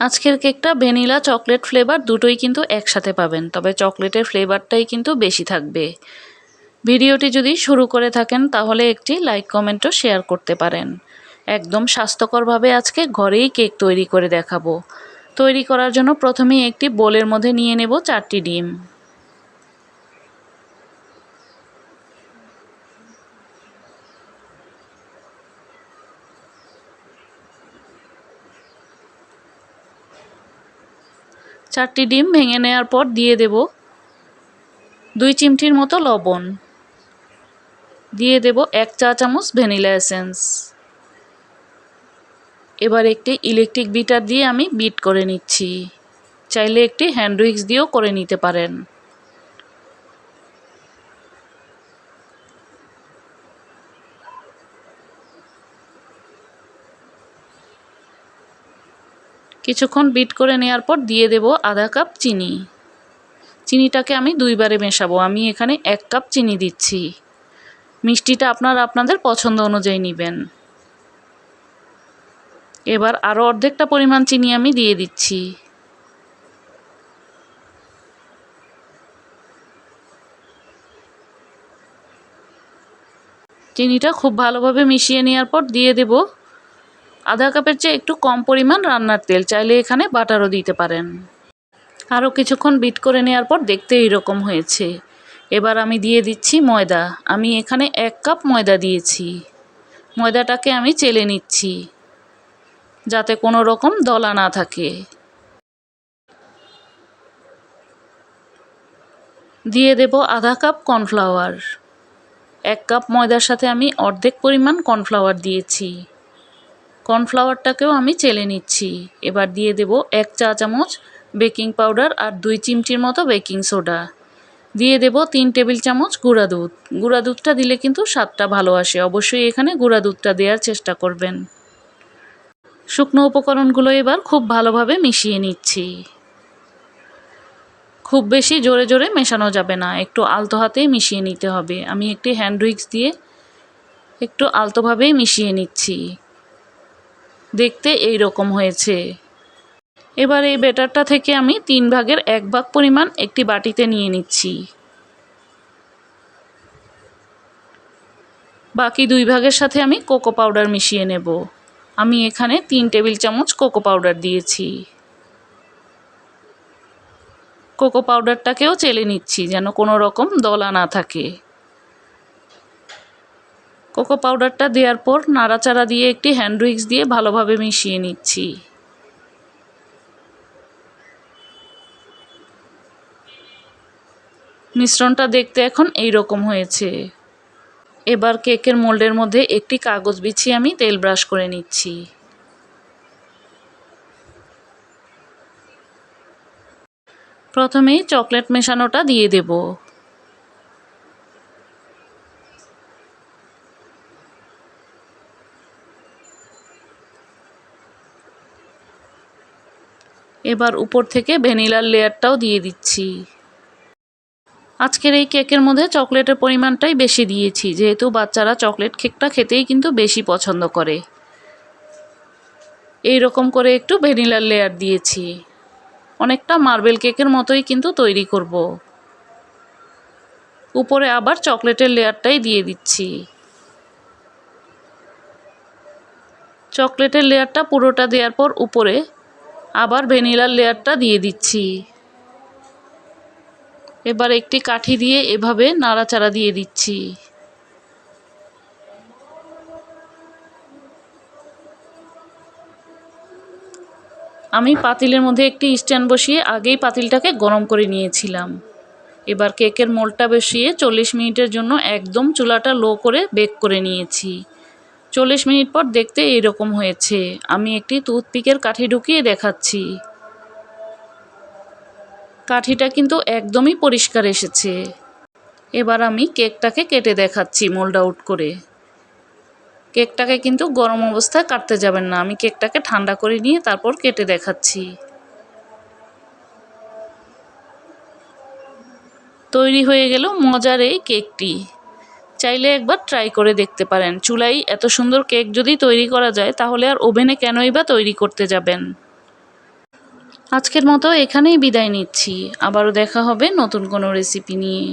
আজকের কেকটা vanilla chocolate flavour দুটোই কিন্তু একসাথে পাবেন, তবে চকলেটের ফ্লেভারটাই কিন্তু বেশি থাকবে। ভিডিওটি যদি শুরু করে থাকেন, তাহলে একটি লাইক কমেন্টও শেয়ার করতে পারেন। একদম স্বাস্থ্যকরভাবে আজকে ঘরেই কেক তৈরি করে দেখাবো। তৈরি করার জন্য প্রথমেই একটি বোলের মধ্যে নিয়ে নেব চারটি ডিম। চারটি ডিম ভেঙে নেওয়ার পর দিয়ে দেব দুই চিমটির মতো লবণ। দিয়ে দেব এক চা চামচ ভ্যানিলা এসেন্স। এবার একটি ইলেকট্রিক বিটার দিয়ে আমি বিট করে নিচ্ছি। চাইলে একটি হ্যান্ড উইক্স দিয়েও করে নিতে পারেন। কিছুক্ষণ বিট করে নেওয়ার পর দিয়ে দেব আধা কাপ চিনি। চিনিটাকে আমি দুইবারে মেশাবো। আমি এখানে এক কাপ চিনি দিচ্ছি। মিষ্টিটা আপনারা আপনাদের পছন্দ অনুযায়ী নেবেন। এবার আরও অর্ধেকটা পরিমাণ চিনি আমি দিয়ে দিচ্ছি। চিনিটা খুব ভালোভাবে মিশিয়ে নেওয়ার পর দিয়ে দেব আধা কাপের চেয়ে একটু কম পরিমাণ রান্নার তেল চাইলে এখানে বাটারও দিতে পারেন। আরও কিছুক্ষণ বিট করে নেওয়ার পর দেখতে এইরকম হয়েছে। এবার আমি দিয়ে দিচ্ছি ময়দা। আমি এখানে এক কাপ ময়দা দিয়েছি। ময়দাটাকে আমি চেলে নিচ্ছি, যাতে কোনো রকম দলা না থাকে। দিয়ে দেব আধা কাপ কর্নফ্লাওয়ার। এক কাপ ময়দার সাথে আমি অর্ধেক পরিমাণ কর্নফ্লাওয়ার দিয়েছি। কর্নফ্লাওয়ারটাকেও আমি চেলে নিচ্ছি। এবার দিয়ে দেব এক চা চামচ বেকিং পাউডার আর দুই চিমটির মতো বেকিং সোডা। দিয়ে দেব তিন টেবিল চামচ গুঁড়া দুধ। গুঁড়া দুধটা দিলে কিন্তু স্বাদটা ভালো আসে। অবশ্যই এখানে গুঁড়া দুধটা দেওয়ার চেষ্টা করবেন। শুকনো উপকরণগুলো এবার খুব ভালোভাবে মিশিয়ে নিচ্ছি। খুব বেশি জোরে জোরে মেশানো যাবে না। একটু আলতো হাতেই মিশিয়ে নিতে হবে। আমি একটি হ্যান্ড উইক্স দিয়ে একটু আলতোভাবেই মিশিয়ে নিচ্ছি। দেখতে এই রকম হয়েছে। এবার এই ব্যাটারটা থেকে আমি তিন ভাগের এক ভাগ পরিমাণ একটি বাটিতে নিয়ে নিচ্ছি। বাকি দুই ভাগের সাথে আমি কোকো পাউডার মিশিয়ে নেব। আমি এখানে তিন টেবিল চামচ কোকো পাউডার দিয়েছি। কোকো পাউডারটাকেও চেলে নিচ্ছি যেন কোনো রকম দলা না থাকে। কোকো পাউডারটা দেওয়ার পর নাড়াচাড়া দিয়ে একটি হ্যান্ড উইক্স দিয়ে ভালোভাবে মিশিয়ে নিচ্ছি। মিশ্রণটা দেখতে এখন এই রকম হয়েছে। এবার কেকের মোল্ডের মধ্যে একটি কাগজ বিছিয়ে আমি তেল ব্রাশ করে নিচ্ছি। প্রথমেই চকলেট মেশানোটা দিয়ে দেব। এবার উপর থেকে ভ্যানিলার লেয়ারটাও দিয়ে দিচ্ছি। আজকের এই কেকের মধ্যে চকলেটের পরিমাণটাই বেশি দিয়েছি, যেহেতু বাচ্চারা চকলেট কেকটা খেতেই কিন্তু বেশি পছন্দ করে। এই রকম করে একটু ভ্যানিলার লেয়ার দিয়েছি। অনেকটা মার্বেল কেকের মতোই কিন্তু তৈরি করব। উপরে আবার চকলেটের লেয়ারটাই দিয়ে দিচ্ছি। চকলেটের লেয়ারটা পুরোটা দেওয়ার পর উপরে আবার ভ্যানিলার লেয়ারটা দিয়ে দিচ্ছি। এবার একটি কাঠি দিয়ে এভাবে নাড়াচাড়া দিয়ে দিচ্ছি। আমি পাতিলের মধ্যে একটি স্ট্যান্ড বসিয়ে আগেই পাতিলটাকে গরম করে নিয়েছিলাম। এবার কেকের মোলটা বসিয়ে চল্লিশ মিনিটের জন্য একদম চুলাটা লো করে বেক করে নিয়েছি। চল্লিশ মিনিট পর দেখতে এইরকম হয়েছে। আমি একটি টুথপিকের কাঠি ঢুকিয়ে দেখাচ্ছি। কাঠিটা কিন্তু একদমই পরিষ্কার এসেছে। এবার আমি কেকটাকে কেটে দেখাচ্ছি মোল্ড আউট করে। কেকটাকে কিন্তু গরম অবস্থায় কাটতে যাবেন না। আমি কেকটাকে ঠান্ডা করে নিয়ে তারপর কেটে দেখাচ্ছি। তৈরি হয়ে গেল মজার এই কেকটি। চাইলে একবার ট্রাই করে দেখতে পারেন। চুলাই এত সুন্দর কেক যদি তৈরি করা যায়, তাহলে আর ওভেনে কেনই বা তৈরি করতে যাবেন? আজকের মতো এখানেই বিদায় নিচ্ছি। আবারও দেখা হবে নতুন কোনো রেসিপি নিয়ে।